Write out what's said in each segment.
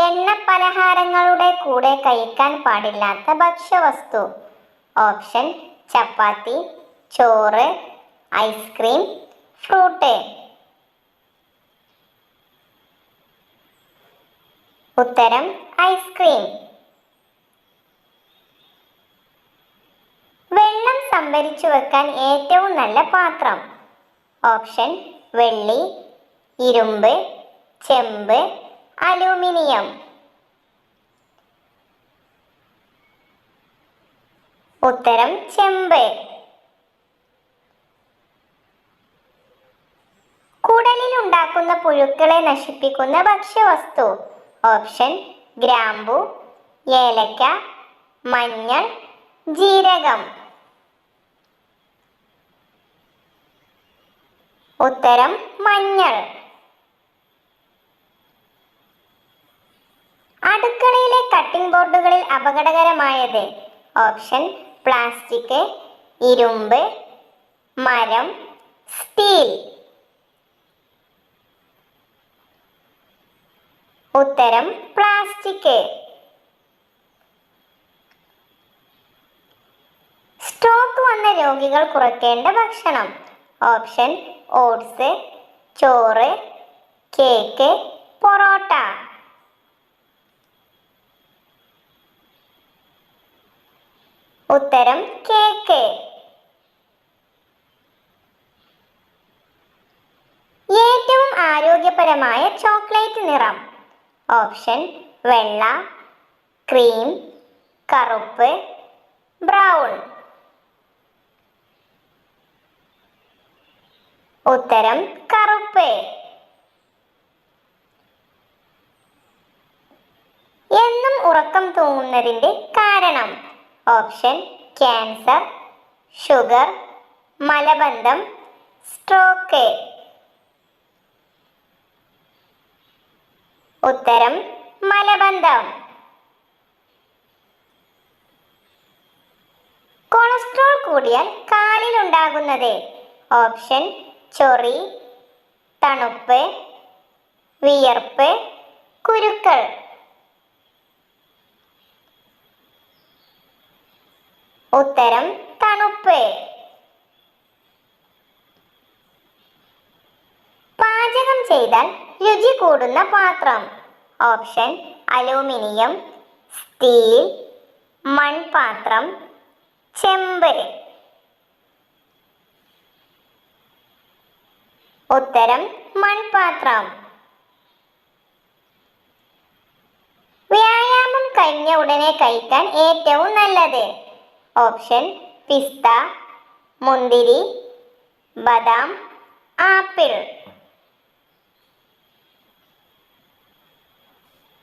എണ്ണ പലഹാരങ്ങളുടെ കൂടെ കഴിക്കാൻ പാടില്ലാത്ത ഭക്ഷ്യവസ്തു. ഓപ്ഷൻ ചപ്പാത്തി ചോറ് ഐസ്ക്രീം ഫ്രൂട്ട്. ഉത്തരം ഐസ്ക്രീം. വെള്ളം സംഭരിച്ചു വെക്കാൻ ഏറ്റവും നല്ല പാത്രം. ഓപ്ഷൻ വെള്ളി ഇരുമ്പ് ചെമ്പ് അലൂമിനിയം. ഉത്തരം ചെമ്പ്. കുടലിൽ ഉണ്ടാക്കുന്ന പുഴുക്കളെ നശിപ്പിക്കുന്ന ഭക്ഷ്യവസ്തു. ഓപ്ഷൻ ഗ്രാമ്പു ഏലക്ക മഞ്ഞൾ ജീരകം. ഉത്തരം മഞ്ഞൾ. ബോർഡുകളിൽ അപകടകരമായത്. ഓപ്ഷൻ പ്ലാസ്റ്റിക് ഇരുമ്പ് മരം സ്റ്റീൽ. ഉത്തരം പ്ലാസ്റ്റിക്. സ്ട്രോക്ക് വന്ന രോഗികൾ കുറയ്ക്കേണ്ട ഭക്ഷണം. ഓപ്ഷൻ ഓട്സ് ചോറ് കേക്ക് പൊറോട്ട. ഉത്തരം കേക്ക് ഏറ്റവും ആരോഗ്യപരമായ ചോക്ലേറ്റ് നിറം. ഓപ്ഷൻ വെള്ള ക്രീം കറുപ്പ് ബ്രൗൺ. ഉത്തരം കറുപ്പ്. എന്നും ഉറക്കം തൂങ്ങുന്നതിന്റെ കാരണം. ഓപ്ഷൻ ക്യാൻസർ ഷുഗർ മലബന്ധം സ്ട്രോക്ക്. ഉത്തരം മലബന്ധം. കൊളസ്ട്രോൾ കൂടിയാൽ കാലിൽ ഉണ്ടാകുന്നത്. ഓപ്ഷൻ ചൊറി തണുപ്പ് വിയർപ്പ് കുരുക്കൾ. ഉത്തരം തണുപ്പ്. പാചകം ചെയ്താൽ രുചി കൂടുന്ന പാത്രം. ഓപ്ഷൻ അലൂമിനിയം സ്റ്റീൽ മൺപാത്രം ചെമ്പ്. ഉത്തരം മൺപാത്രം. വ്യായാമം കഴിഞ്ഞ ഉടനെ കഴിക്കാൻ ഏറ്റവും നല്ലത്. ഓപ്ഷൻ പിസ്ത മുന്തിരി ബദാം ആപ്പിൾ.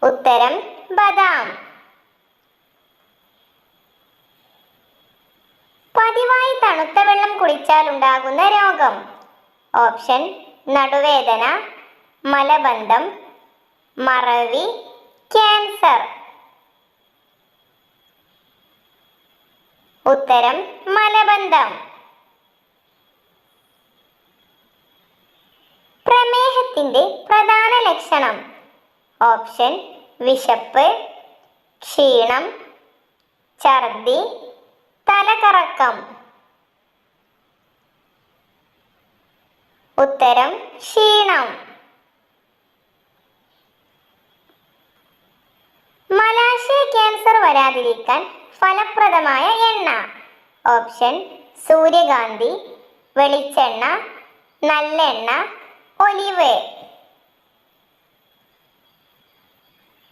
ഉത്തരം ബദാം. പതിവായി തണുത്ത വെള്ളം കുടിച്ചാൽ ഉണ്ടാകുന്ന രോഗം. ഓപ്ഷൻ നടുവേദന മലബന്ധം മറവി ക്യാൻസർ. ഉത്തരം മലബന്ധം. പ്രമേഹത്തിന്റെ പ്രധാന ലക്ഷണം. ഓപ്ഷൻ വിശപ്പ് ക്ഷീണം ഛർദി തലകറക്കം. ഉത്തരം ക്ഷീണം. മലാശയ ക്യാൻസർ വരാതിരിക്കാൻ ഫലപ്രദമായ എണ്ണ. ഓപ്ഷൻ സൂര്യകാന്തി വെളിച്ചെണ്ണ നല്ലെണ്ണ ഒലിവ്.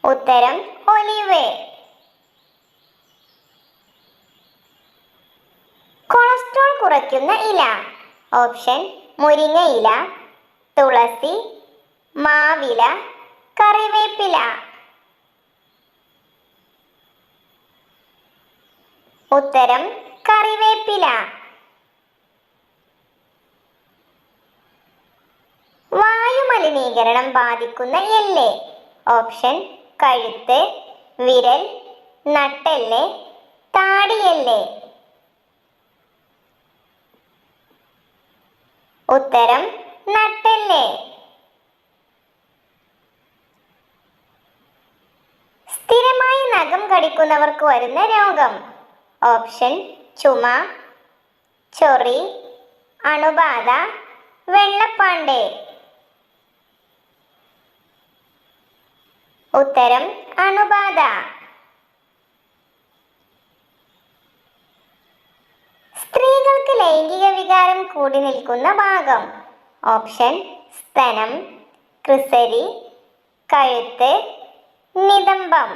ഉത്തരം ഒലിവ്. കൊളസ്ട്രോൾ കുറയ്ക്കുന്ന ഇല. ഓപ്ഷൻ മുരിങ്ങ ഇല തുളസി മാവില കറിവേപ്പില. ഉത്തരം കറിവേപ്പില. വായുമലിനീകരണം ബാധിക്കുന്ന എല്ല്. ഓപ്ഷൻ കഴുത്ത് വിരൽ നട്ടെല്ല് താടിയെല്ല്. ഉത്തരം നട്ടെല്ല്. സ്ഥിരമായി നഖം കടിക്കുന്നവർക്ക് വരുന്ന രോഗം. ഓപ്ഷൻ ചുമ ചൊറി അണുബാധ വെള്ളപ്പാണ്ട് ഉത്തരം അണുബാധ. സ്ത്രീകൾക്ക് ലൈംഗിക വികാരം കൂടി നിൽക്കുന്ന ഭാഗം. ഓപ്ഷൻ സ്തനം ക്രിസരി കഴുത്ത് നിതംബം.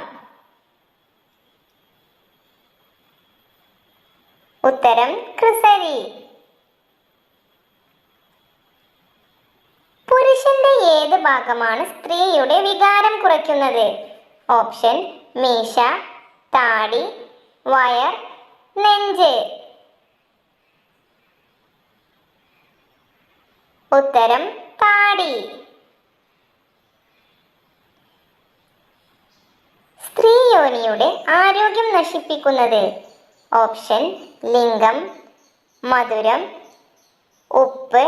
ഉത്തരം ക്രിസരി. പുരുഷന്റെ ഏത് ഭാഗമാണ് സ്ത്രീയുടെ വികാരം കുറയ്ക്കുന്നത്? ഓപ്ഷൻ മീശ താടി വയർ നെഞ്ച്. ഉത്തരം താടി. സ്ത്രീ യോനിയുടെ ആരോഗ്യം നശിപ്പിക്കുന്നത്? ഓപ്ഷൻ ലിംഗം മധുരം ഉപ്പ്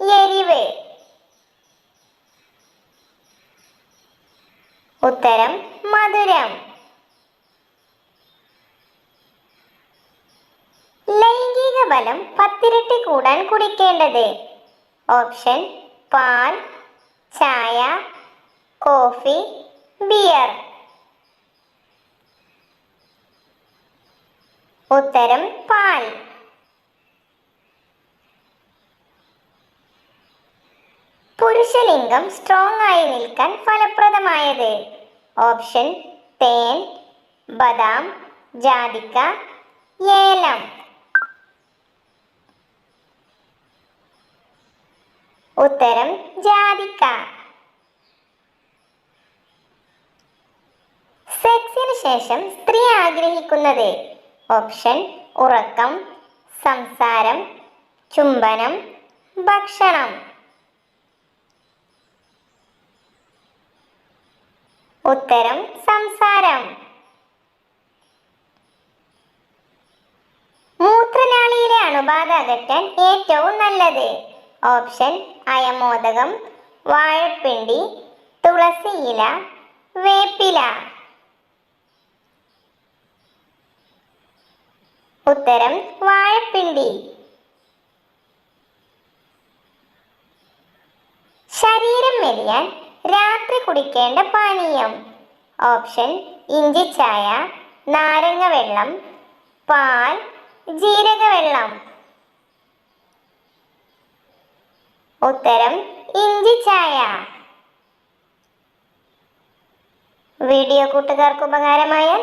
എരിവ്. ഉത്തരം മധുരം. ലൈംഗിക ബലം പത്തിരട്ടി കൂടാൻ കുടിക്കേണ്ടത്. ഓപ്ഷൻ പാൽ ചായ കോഫി ബിയർ. ഉത്തരം പാൽ. പുരുഷലിംഗം സ്ട്രോങ് ആയി നിൽക്കാൻ ഫലപ്രദമായത്. ഓപ്ഷൻ തേൻ ബദാം ജാതിക്ക ഏലം. ഉത്തരം ജാതിക്ക. സെക്സിന് ശേഷം സ്ത്രീ ആഗ്രഹിക്കുന്നത് ഓപ്ഷൻ ഉറക്കം സംസാരം ചുംബനം ഭക്ഷണം. ഉത്തരം സംസാരം. മൂത്രനാളിയിലെ അണുബാധ അകറ്റാൻ ഏറ്റവും നല്ലത്. ഓപ്ഷൻ അയമോദകം വാഴപ്പിണ്ടി തുളസിയില വേപ്പില. ഉത്തരം വാഴപ്പിണ്ടി ശരീരം മെലിയാൻ രാത്രി കുടിക്കേണ്ട പാനീയം. ഓപ്ഷൻ ഇഞ്ചിച്ചായ ചായ നാരങ്ങ വെള്ളം പാൽ ജീരകവെള്ളം ഉത്തരം ഇഞ്ചിച്ചായ ചായ. വീഡിയോ കൂട്ടുകാർക്ക് ഉപകാരമായാൽ